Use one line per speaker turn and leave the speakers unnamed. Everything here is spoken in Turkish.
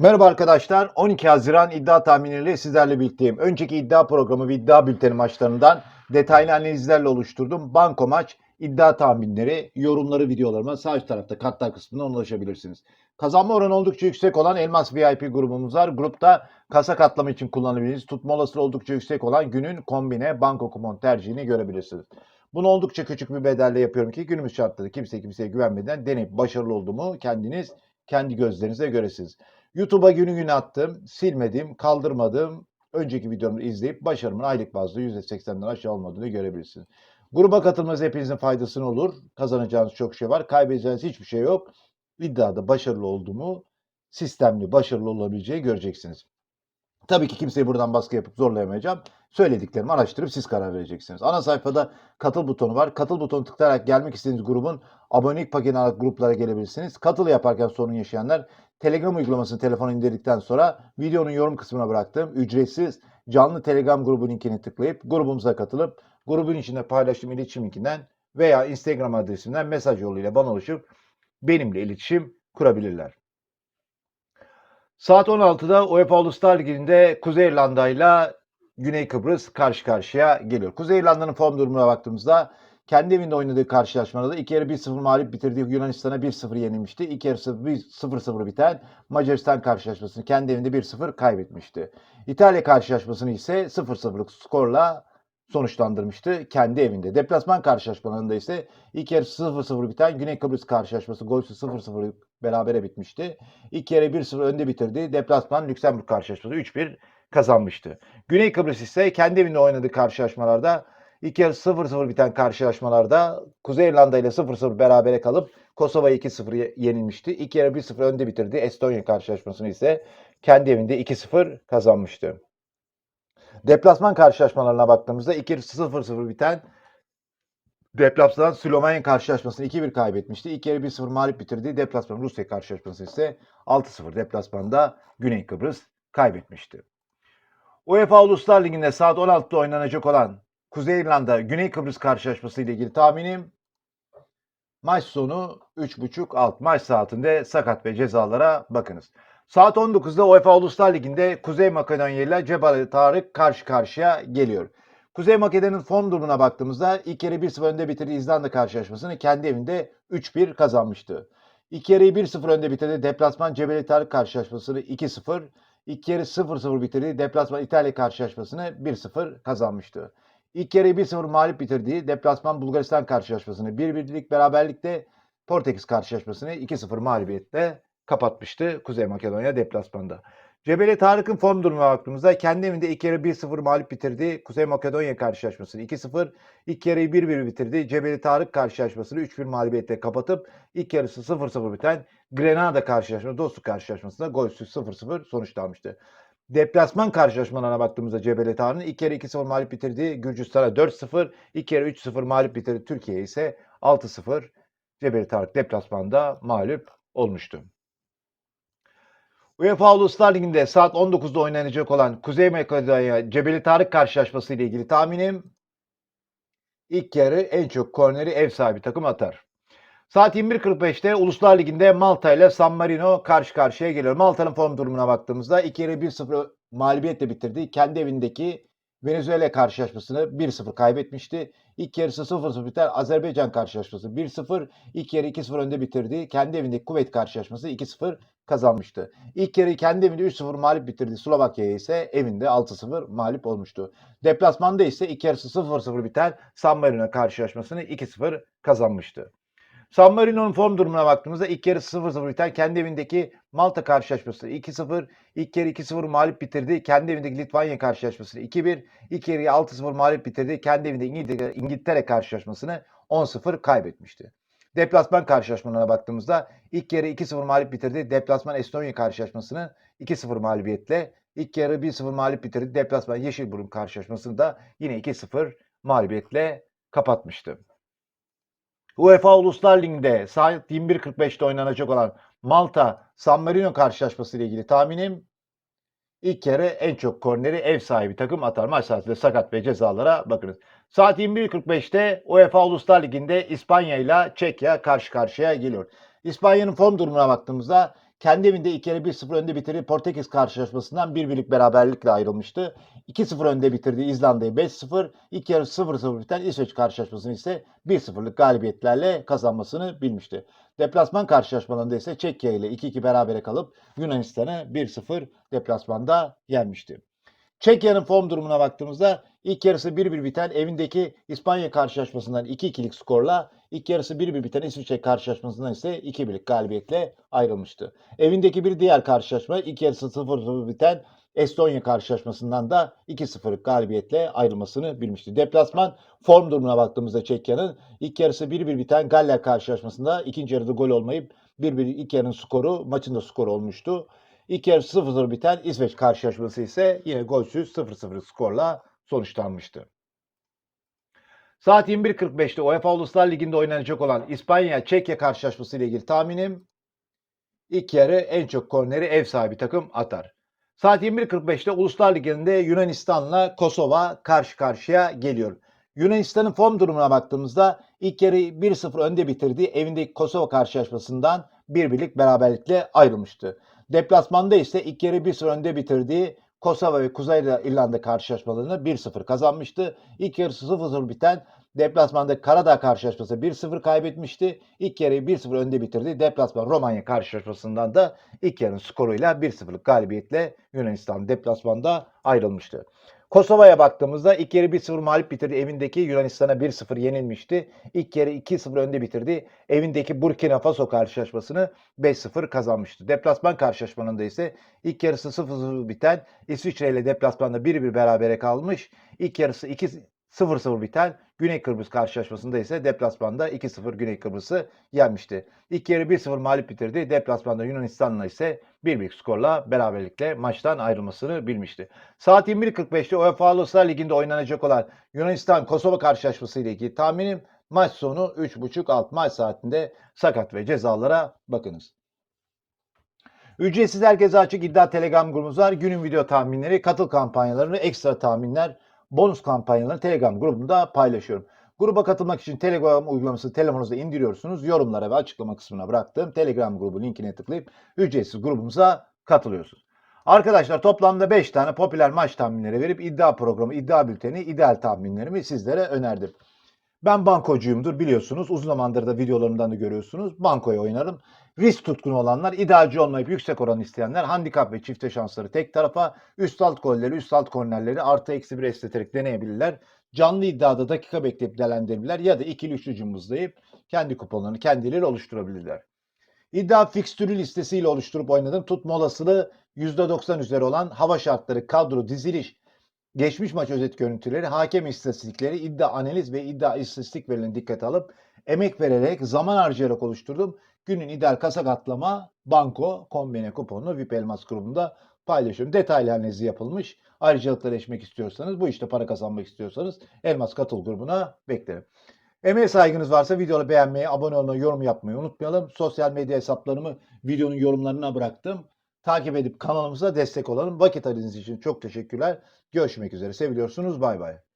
Merhaba arkadaşlar. 12 Haziran iddia tahminleriyle sizlerle birlikteyim. Önceki iddia programı ve iddia bülteni maçlarından detaylı analizlerle oluşturdum. Banko maç, iddia tahminleri, yorumları videolarıma sağ üst tarafta kartlar kısmından ulaşabilirsiniz. Kazanma oranı oldukça yüksek olan Elmas VIP grubumuz var. Grupta kasa katlama için kullanabileceğiniz, tutma olasılığı oldukça yüksek olan günün kombine banko kupon tercihini görebilirsiniz. Bunu oldukça küçük bir bedelle yapıyorum ki günümüz şartları kimse kimseye güvenmeden deneyip başarılı olduğumu kendiniz kendi gözlerinize göresiniz. YouTube'a günü günü attım, silmedim, kaldırmadım. Önceki videomu izleyip başarımın aylık bazda %80'den aşağı olmadığını görebilirsiniz. Gruba katılmanız hepinizin faydasına olur. Kazanacağınız çok şey var. Kaybedeceğiniz hiçbir şey yok. İddiada başarılı olduğumu, sistemli başarılı olabileceği göreceksiniz. Tabii ki kimseyi buradan baskı yapıp zorlayamayacağım. Söylediklerimi araştırıp siz karar vereceksiniz. Ana sayfada katıl butonu var. Katıl butonu tıklayarak gelmek istediğiniz grubun abonelik paketi alarak gruplara gelebilirsiniz. Katıl yaparken sorun yaşayanlar Telegram uygulamasını telefona indirdikten sonra videonun yorum kısmına bıraktığım ücretsiz canlı Telegram grubu linkini tıklayıp grubumuza katılıp grubun içinde paylaştığım iletişim linkinden veya Instagram adresimden mesaj yoluyla bana ulaşıp benimle iletişim kurabilirler. Saat 16'da UEFA Uluslar Ligi'nde Kuzey İrlanda ile Güney Kıbrıs karşı karşıya geliyor. Kuzey İrlanda'nın form durumuna baktığımızda kendi evinde oynadığı karşılaşmada da iki yarı 1-0 mağlup bitirdiği Yunanistan'a 1-0 yenilmişti. İki yarı 0-0 biten Macaristan karşılaşmasını kendi evinde 1-0 kaybetmişti. İtalya karşılaşmasını ise 0-0'lık skorla sonuçlandırmıştı kendi evinde. Deplasman karşılaşmalarında ise ilk yarı 0-0 biten Güney Kıbrıs karşılaşması golsüz 0-0 berabere bitmişti. İlk yarı 1-0 önde bitirdi. Deplasman Lüksemburg karşılaşması 3-1 kazanmıştı. Güney Kıbrıs ise kendi evinde oynadığı karşılaşmalarda ilk yarı 0-0 biten karşılaşmalarda Kuzey İrlanda ile 0-0 berabere kalıp Kosova 2-0 yenilmişti. İlk yarı 1-0 önde bitirdi. Estonya karşılaşmasını ise kendi evinde 2-0 kazanmıştı. Deplasman karşılaşmalarına baktığımızda 2-0-0 biten deplasman Slovenya karşılaşmasını 2-1 kaybetmişti. İlk yarı 1-0 mağlup bitirdi. Deplasman Rusya karşılaşması ise 6-0 deplasmanda Güney Kıbrıs kaybetmişti. UEFA Uluslar Ligi'nde saat 16'da oynanacak olan Kuzey İrlanda Güney Kıbrıs karşılaşması ile ilgili tahminim maç sonu 3.5 alt maç saatinde sakat ve cezalara bakınız. Saat 19'da UEFA Uluslar Ligi'nde Kuzey Makedonya ile Cebel Tarık karşı karşıya geliyor. Kuzey Makedonya'nın form durumuna baktığımızda ilk yarı 1-0 önde bitirdiği İzlanda karşılaşmasını kendi evinde 3-1 kazanmıştı. İlk yarıyı 1-0 önde bitirdi. Deplasman Cebeli Tarık karşılaşmasını 2-0. İlk yarı 0-0 bitirdi. Deplasman İtalya karşılaşmasını 1-0 kazanmıştı. İlk yarıyı 1-0 mağlup bitirdiği deplasman Bulgaristan karşılaşmasını 1-1'lik beraberlikte Portekiz karşılaşmasını 2-0 mağlubiyetle kapatmıştı Kuzey Makedonya deplasmanda. Cebeli Tarık'ın form durumuna baktığımızda kendi evinde ilk yarı 1-0 mağlup bitirdi. Kuzey Makedonya karşılaşmasını 2-0. İlk yarıyı 1-1 bitirdi. Cebeli Tarık karşılaşmasını 3-1 mağlubiyetle kapatıp ilk yarısı 0-0 biten Grenada karşılaşması, Dostluk karşılaşmasında golsüz 0-0 sonuçlanmıştı. Deplasman karşılaşmalarına baktığımızda Cebeli Tarık'ın ilk yarı 2-0 mağlup bitirdiği Gürcistan'a 4-0, ilk yarı 3-0 mağlup bitirdi. Türkiye ise 6-0 Cebeli Tarık deplasmanda mağlup olmuştu. UEFA Uluslar Ligi'nde saat 19'da oynanacak olan Kuzey Makedonya Cebeli Tarık karşılaşması ile ilgili tahminim ilk yarı en çok korneri ev sahibi takım atar. Saat 21.45'te Uluslar Ligi'nde Malta ile San Marino karşı karşıya geliyor. Malta'nın form durumuna baktığımızda ilk yarı 1-0 mağlubiyetle bitirdi. Kendi evindeki Venezuela karşılaşmasını 1-0 kaybetmişti. İlk yarısı 0-0 biter. Azerbaycan karşılaşması 1-0. İlk yarı 2-0 önde bitirdi. Kendi evindeki Kuveyt karşılaşması 2-0 kazanmıştı. İlk yarı kendi evinde 3-0 mağlup bitirdi. Slovakya'ya ise evinde 6-0 mağlup olmuştu. Deplasmanda ise ilk yarısı 0-0 biten San Marino karşılaşmasını 2-0 kazanmıştı. San Marino'nun form durumuna baktığımızda ilk yarı 0-0 biten kendi evindeki Malta karşılaşması 2-0, ilk yarı 2-0 mağlup bitirdi. Kendi evindeki Litvanya karşılaşmasını 2-1, ilk yarıyı 6-0 mağlup bitirdi. Kendi evinde İngiltere, İngiltere karşılaşmasını 10-0 kaybetmişti. Deplasman karşılaşmalarına baktığımızda ilk yarı 2-0 mağlup bitirdi. Deplasman Estonya karşılaşmasını 2-0 mağlubiyetle, ilk yarı 1-0 mağlup bitirdi. Deplasman Yeşilburun karşılaşmasını da yine 2-0 mağlubiyetle kapatmıştı. UEFA Uluslar Ligi'nde saat 21.45'te oynanacak olan Malta San Marino karşılaşması ile ilgili tahminim ilk yarı en çok korneri ev sahibi takım atar. Maç saatinde sakat ve cezalara bakınız. Saat 21.45'te UEFA Uluslar Ligi'nde İspanya ile Çekya karşı karşıya geliyor. İspanya'nın form durumuna baktığımızda kendi evinde ilk yarı 1-0 önde bitirdiği Portekiz karşılaşmasından bir birlik beraberlikle ayrılmıştı. 2-0 önde bitirdiği İzlanda'yı 5-0, ilk yarı 0-0 biten İsveç karşılaşmasını ise 1-0'lık galibiyetlerle kazanmasını bilmişti. Deplasman karşılaşmalarında ise Çekya ile 2-2 berabere kalıp Yunanistan'ı 1-0 deplasmanda yenmişti. Çekya'nın form durumuna baktığımızda ilk yarısı 1-1 biten evindeki İspanya karşılaşmasından 2-2'lik skorla ilk yarısı 1-1 biten İsviçre karşılaşmasından ise 2-1'lik galibiyetle ayrılmıştı. Evindeki bir diğer karşılaşma ilk yarısı 0-0 biten Estonya karşılaşmasından da 2-0'lık galibiyetle ayrılmasını bilmişti. Deplasman form durumuna baktığımızda Çekya'nın ilk yarısı 1-1 biten Galler karşılaşmasında ikinci yarıda gol olmayıp 1-1 ilk yarının skoru maçın da skoru olmuştu. İlk yarı 0-0 biten İsveç karşılaşması ise yine golsüz 0-0 skorla sonuçlanmıştı. Saat 21.45'te UEFA Uluslar Ligi'nde oynanacak olan İspanya-Çekya karşılaşması ile ilgili tahminim ilk yarı en çok korneri ev sahibi takım atar. Saat 21.45'te Uluslar Ligi'nde Yunanistan'la Kosova karşı karşıya geliyor. Yunanistan'ın form durumuna baktığımızda ilk yarı 1-0 önde bitirdiği evindeki Kosova karşılaşmasından bir birlik beraberlikle ayrılmıştı. Deplasmanda ise ilk yarı 1-0 önde bitirdiği Kosova ve Kuzey İrlanda karşılaşmalarını 1-0 kazanmıştı. İlk yarısı 0-0 biten deplasmanda Karadağ karşılaşması 1-0 kaybetmişti. İlk yarıyı 1-0 önde bitirdi. Deplasman Romanya karşılaşmasından da ilk yarının skoruyla 1-0'lık galibiyetle Yunanistan deplasmanda ayrılmıştı. Kosova'ya baktığımızda ilk yarı 1-0 mağlup bitirdi. Evindeki Yunanistan'a 1-0 yenilmişti. İlk yarı 2-0 önde bitirdi. Evindeki Burkina Faso karşılaşmasını 5-0 kazanmıştı. Deplasman karşılaşmanında ise ilk yarısı 0-0 biten İsviçre ile deplasmanda 1-1 berabere kalmış. İlk yarısı 2 0-0 biten Güney Kıbrıs karşılaşmasında ise deplasmanda 2-0 Güney Kıbrıs'ı yenmişti. İlk yarı 1-0 mağlup bitirdi. Deplasmanda Yunanistan'la ise 1-1 skorla beraberlikle maçtan ayrılmasını bilmişti. Saat 21.45'te UEFA Uluslar Ligi'nde oynanacak olan Yunanistan-Kosova karşılaşması ile ilgili tahminim maç sonu 3.30 alt maç saatinde sakat ve cezalara bakınız. Ücretsiz herkese açık iddia telegram grubumuz var. Günün video tahminleri, katıl kampanyalarını, ekstra tahminler, bonus kampanyalarını Telegram grubunda paylaşıyorum. Gruba katılmak için Telegram uygulamasını telefonunuzda indiriyorsunuz. Yorumlara ve açıklama kısmına bıraktığım Telegram grubu linkine tıklayıp ücretsiz grubumuza katılıyorsunuz. Arkadaşlar toplamda 5 tane popüler maç tahminleri verip iddia programı, iddia bülteni, ideal tahminlerimi sizlere önerdim. Ben bankocuyumdur biliyorsunuz. Uzun zamandır da videolarımdan da görüyorsunuz. Bankoya oynarım. Risk tutkunu olanlar, idealci olmayıp yüksek oran isteyenler handikap ve çifte şansları tek tarafa, üst alt golleri, üst alt kornerleri artı eksi bir esneterek deneyebilirler. Canlı iddiada dakika bekleyip değerlendirebilirler ya da ikili üçlü cımbızlayıp kendi kuponlarını kendileri oluşturabilirler. İddia fikstürü listesiyle oluşturup oynadım. Tutma olasılığı %90 üzeri olan hava şartları, kadro, diziliş, geçmiş maç özet görüntüleri, hakem istatistikleri, iddia analiz ve iddia istatistik verilerini dikkate alıp emek vererek, zaman harcayarak oluşturdum. Günün ideal kasa katlama banko kombine kuponunu VIP Elmas grubunda paylaşıyorum. Detaylı analizi yapılmış. Ayrıcalıklar eşmek istiyorsanız, bu işte para kazanmak istiyorsanız Elmas katıl grubuna beklerim. Emeğe saygınız varsa videoyu beğenmeyi, abone olmayı, yorum yapmayı unutmayalım. Sosyal medya hesaplarımı videonun yorumlarına bıraktım. Takip edip kanalımıza destek olalım. Vakit ayırdığınız için çok teşekkürler. Görüşmek üzere. Seviliyorsunuz. Bay bay.